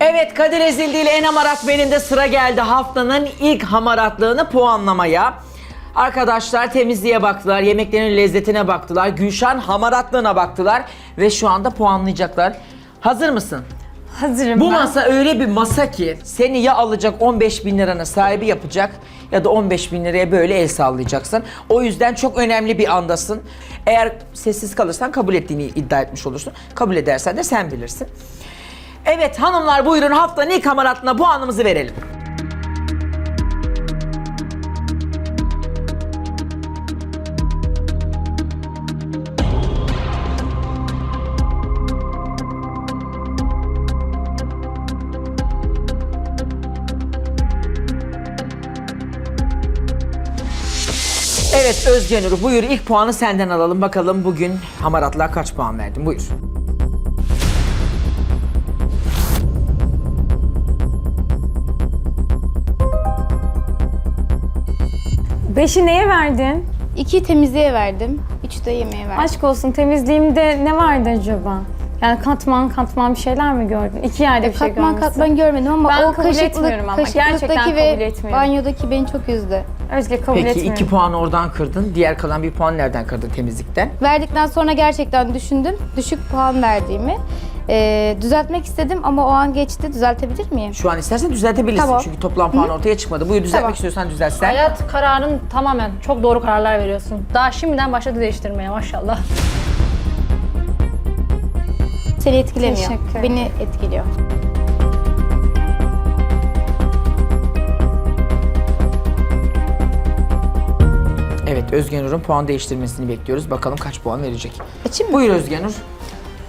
Evet Kadir Ezildi ile En Hamarat benim de sıra geldi haftanın ilk hamaratlığını puanlamaya. Arkadaşlar temizliğe baktılar, yemeklerin lezzetine baktılar, Gülşen hamaratlığına baktılar ve şu anda puanlayacaklar. Hazır mısın? Hazırım Bu ben. masa öyle bir masa ki seni ya alacak 15 bin liranın sahibi yapacak ya da 15 bin liraya böyle el sallayacaksın. O yüzden çok önemli bir andasın. Eğer sessiz kalırsan kabul ettiğini iddia etmiş olursun. Kabul edersen de sen bilirsin. Evet hanımlar buyurun haftanın ilk hamaratına puanımızı verelim. Evet Özge Nur buyur ilk puanı senden alalım. Bakalım bugün hamaratlığa kaç puan verdin buyur. Beşi neye verdin? İki temizliğe verdim. Üçü de yemeğe verdim. Aşk olsun temizliğimde ne vardı acaba? Yani katman katman bir şeyler mi gördün? İki yerde bir şey katman görmüşsün. katman görmedim ama Ben o kabul etmiyorum ama. kaşıklık, Gerçekten kaşıklıktaki kabul ve etmiyorum. banyodaki beni çok üzdü. Özge kabul Peki etmiyorum. iki puan oradan kırdın. Diğer kalan bir puan nereden kırdın temizlikten? Verdikten sonra gerçekten düşündüm düşük puan verdiğimi. Ee, düzeltmek istedim ama o an geçti. Düzeltebilir miyim? Şu an istersen düzeltebilirsin Tamam. çünkü toplam puan ortaya çıkmadı. Buyur düzeltmek Tamam. istiyorsan düzeltsen. Hayat kararın tamamen çok doğru kararlar veriyorsun. Daha şimdiden başladı değiştirmeye maşallah. Seni etkilemiyor. Teşekkür. Beni etkiliyor. Evet Özge Nur'un puan değiştirmesini bekliyoruz. Bakalım kaç puan verecek. Açayım mı? Buyur Özge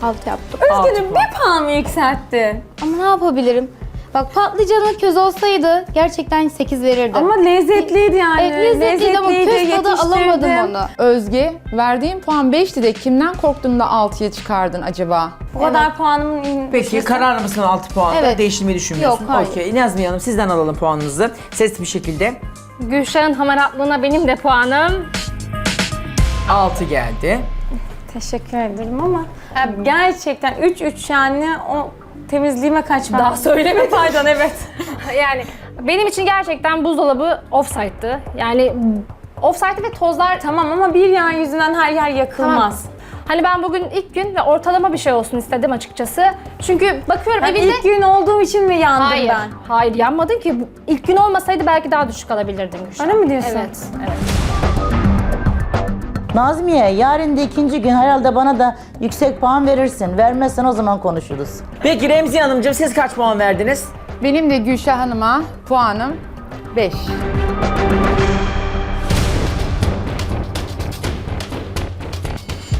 Altı yaptım. Puan. bir puan mı yükselttin? Ama ne yapabilirim? Bak patlıcanı köz olsaydı gerçekten 8 verirdim. Ama lezzetliydi yani. Evet, lezzetliydi ama köz tadı alamadım onu. Özge, verdiğin puan 5'ti de kimden korktun da 6'ya çıkardın acaba? Bu kadar puanımın in- Peki karar mısın 6 puanda? Evet. Değiştirmeyi düşünmüyorsun. Yok, hayır. Okey. Nazmiye Hanım sizden alalım puanınızı. Sesli bir şekilde. Gülşah'ın hamaratlığına benim de puanım. 6 geldi. Teşekkür ederim ama gerçekten 3-3 yani o temizliğime kaç var? Daha söyleme. Pardon evet. yani benim için gerçekten buzdolabı offside'dı. Yani offside'dı ve tozlar Tamam ama bir yağ yüzünden her yer yakılmaz. Hani ben bugün ilk gün ve ortalama bir şey olsun istedim açıkçası. Çünkü bakıyorum Ben evinde... ilk gün olduğum için mi yandım Hayır, ben? hayır yanmadın ki. İlk gün olmasaydı belki daha düşük alabilirdim. Öyle mi diyorsun? Evet, evet. Nazmiye yarın da ikinci gün herhalde bana da yüksek puan verirsin. Vermezsen o zaman konuşuruz. Peki Remziye Hanımcığım siz kaç puan verdiniz? Benim de Gülşah Hanım'a puanım 5.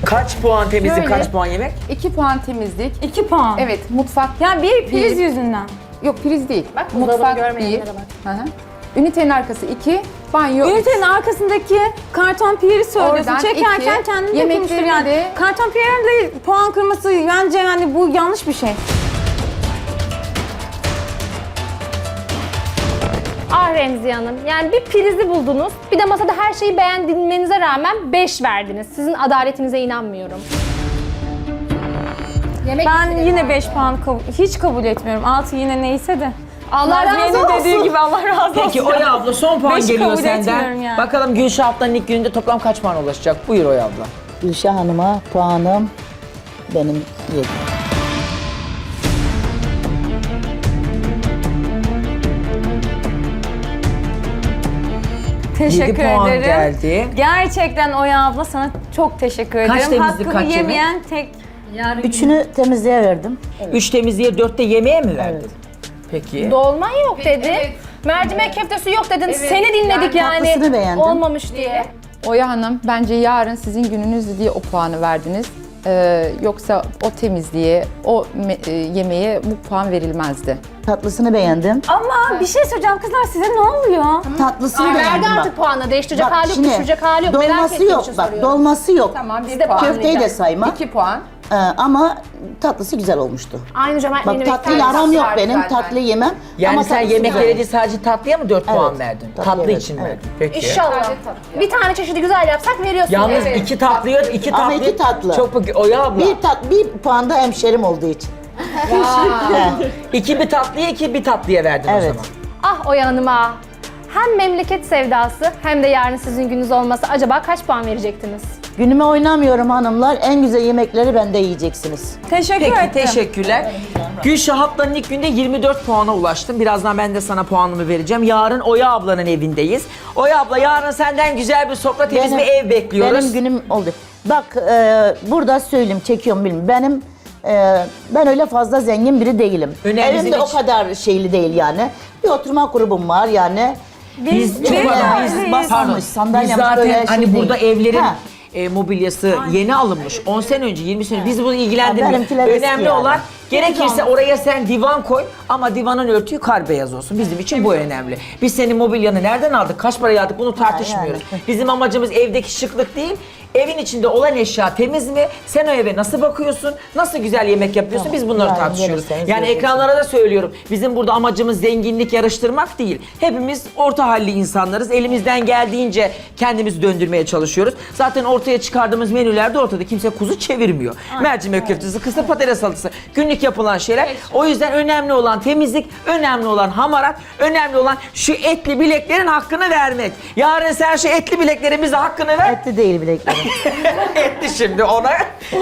Kaç puan temizlik, Şöyle. kaç puan yemek? 2 puan temizlik. 2 puan. Evet, mutfak. Ya bir priz Bir. yüzünden. Yok priz değil. Bak, buzdolabını mutfak değil. görmeyenlere bak. Hı hı. Ünitenin arkası 2, banyo Ünitenin arkasındaki karton piyeri söylüyorsun. Oradan Çekerken iki, kendin de yemeklerini konuştur yani. de- Karton piyerin de puan kırması bence yani bu yanlış bir şey. Ah Remziye Hanım. Yani bir prizi buldunuz. Bir de masada her şeyi beğenmenize rağmen 5 verdiniz. Sizin adaletinize inanmıyorum. Yemek Ben yine ha. 5 puan kabul, hiç kabul etmiyorum. 6 yine neyse de. Allah razı olsun. dediği gibi Allah razı olsun. Peki Oya abla son puan Beş geliyor kabul senden. etmiyorum yani. Bakalım Gülşah haftanın ilk gününde toplam kaç puan ulaşacak? Buyur Oya abla. Gülşah Hanım'a puanım benim 7. Teşekkür 7 puan ederim. geldi. Gerçekten Oya abla sana çok teşekkür Kaç ederim. temizlik, Hakkımı kaç yemek? yemeyen tek Üçünü temizliğe verdim. 3 temizliğe 4 de yemeğe mi verdin? Peki. Dolman yok dedi. Mercimek köftesi yok dedin. Seni dinledik yani. tatlısını beğendim. Olmamış diye. Oya Hanım, bence yarın sizin gününüzdü diye o puanı verdiniz. Ee, yoksa o temizliğe, o me- e, yemeğe bu puan verilmezdi. Tatlısını beğendim. Ama bir şey söyleyeceğim kızlar size ne oluyor? Tatlısını Verdi beğendim bak. artık puanı. Değiştirecek Bak hali yok, şimdi, düşürecek hali yok. Merak Dolması ettiğim yok için bak soruyorum. dolması yok. Tamam, bir de puan. puan. Köfteyi de sayma. 2 puan. Ee, ama tatlısı güzel olmuştu. Aynı cömert Bak menü tatlıyla bekler aram yok benim. zaten. Tatlı yemem. Yani ama sen tatlısı yemeklere güzel. değil sadece tatlıya mı 4 puan verdin? tatlı Tatlı evet, için evet. verdin. Peki. İnşallah. Bir tane çeşidi güzel yapsak veriyorsun. Yalnız Evet. iki tatlıya iki Ama tatlı. iki tatlı. Çok Oya abla. Bir, tat, bir puanda hemşerim olduğu için. İki bir tatlıya iki bir tatlıya verdin o Evet. zaman. Ah Oya Hanım'a. Hem memleket sevdası hem de yarın sizin gününüz olması acaba kaç puan verecektiniz? Günüme oynamıyorum hanımlar. En güzel yemekleri bende yiyeceksiniz. Teşekkür Peki ederim. teşekkürler. Gülşah haftanın ilk günde 24 puana ulaştım. Birazdan ben de sana puanımı vereceğim. Yarın Oya ablanın evindeyiz. Oya abla yarın senden güzel bir sofra temiz bir ev bekliyoruz. Benim günüm oldu. Bak e, burada söyleyeyim, çekiyorum bilmiyorum. Benim e, ben öyle fazla zengin biri değilim. Önemli Evimde bizim o kadar şeyli değil yani. Bir oturma grubum var yani. Biz Biz- biz biz, basmamış, pardon, sandalyemiz biz zaten böyle hani şey burada değil. evlerin Ha. E, mobilyası yeni alınmış. 10 sene önce, 20 sene önce. Biz bunu Ha, ilgilendirmiyor. benimkiler eski Önemli yani. olan gerekirse oraya sen divan koy ama divanın örtüyü kar beyaz olsun. Bizim için bu önemli. Biz senin mobilyanı nereden aldık, kaç paraya aldık bunu tartışmıyoruz. yani. Bizim amacımız evdeki şıklık değil. Evin içinde olan eşya temiz mi? Sen o eve nasıl bakıyorsun? Nasıl güzel yemek yapıyorsun? Biz bunları Yarın tartışıyoruz. gelirseniz Yani göreceksiniz. ekranlara da söylüyorum. Bizim burada amacımız zenginlik yarıştırmak değil. Hepimiz orta halli insanlarız. Elimizden geldiğince kendimizi döndürmeye çalışıyoruz. Zaten ortaya çıkardığımız menülerde ortada kimse kuzu çevirmiyor. Mercimek köftesi, kısır patates salatası, günlük yapılan şeyler. O yüzden önemli olan temizlik, önemli olan hamarat, önemli olan şu etli bileklerin hakkını vermek. Yarın sen şu etli bileklerimize hakkını ver. Etli değil bileklerim. Etti şimdi ona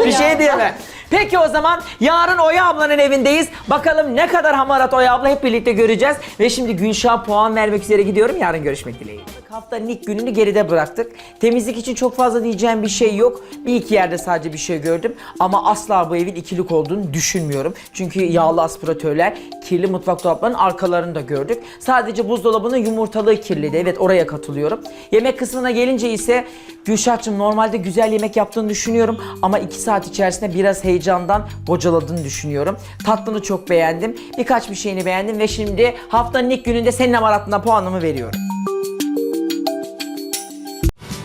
bir şey diyemem. Peki o zaman yarın Oya ablanın evindeyiz. Bakalım ne kadar hamarat Oya abla hep birlikte göreceğiz. Ve şimdi Gülşah puan vermek üzere gidiyorum. Yarın görüşmek dileğiyle. Haftanın ilk gününü geride bıraktık. Temizlik için çok fazla diyeceğim bir şey yok. Bir iki yerde sadece bir şey gördüm. Ama asla bu evin ikilik olduğunu düşünmüyorum. Çünkü yağlı aspiratörler, kirli mutfak dolaplarının arkalarını da gördük. Sadece buzdolabının yumurtalığı kirliydi. Evet oraya katılıyorum. Yemek kısmına gelince ise Gülşah'cığım normalde güzel yemek yaptığını düşünüyorum. Ama iki saat içerisinde biraz heyecandan bocaladığını düşünüyorum. Tatlını çok beğendim. Birkaç bir şeyini beğendim ve şimdi haftanın ilk gününde senin amaratına puanımı veriyorum.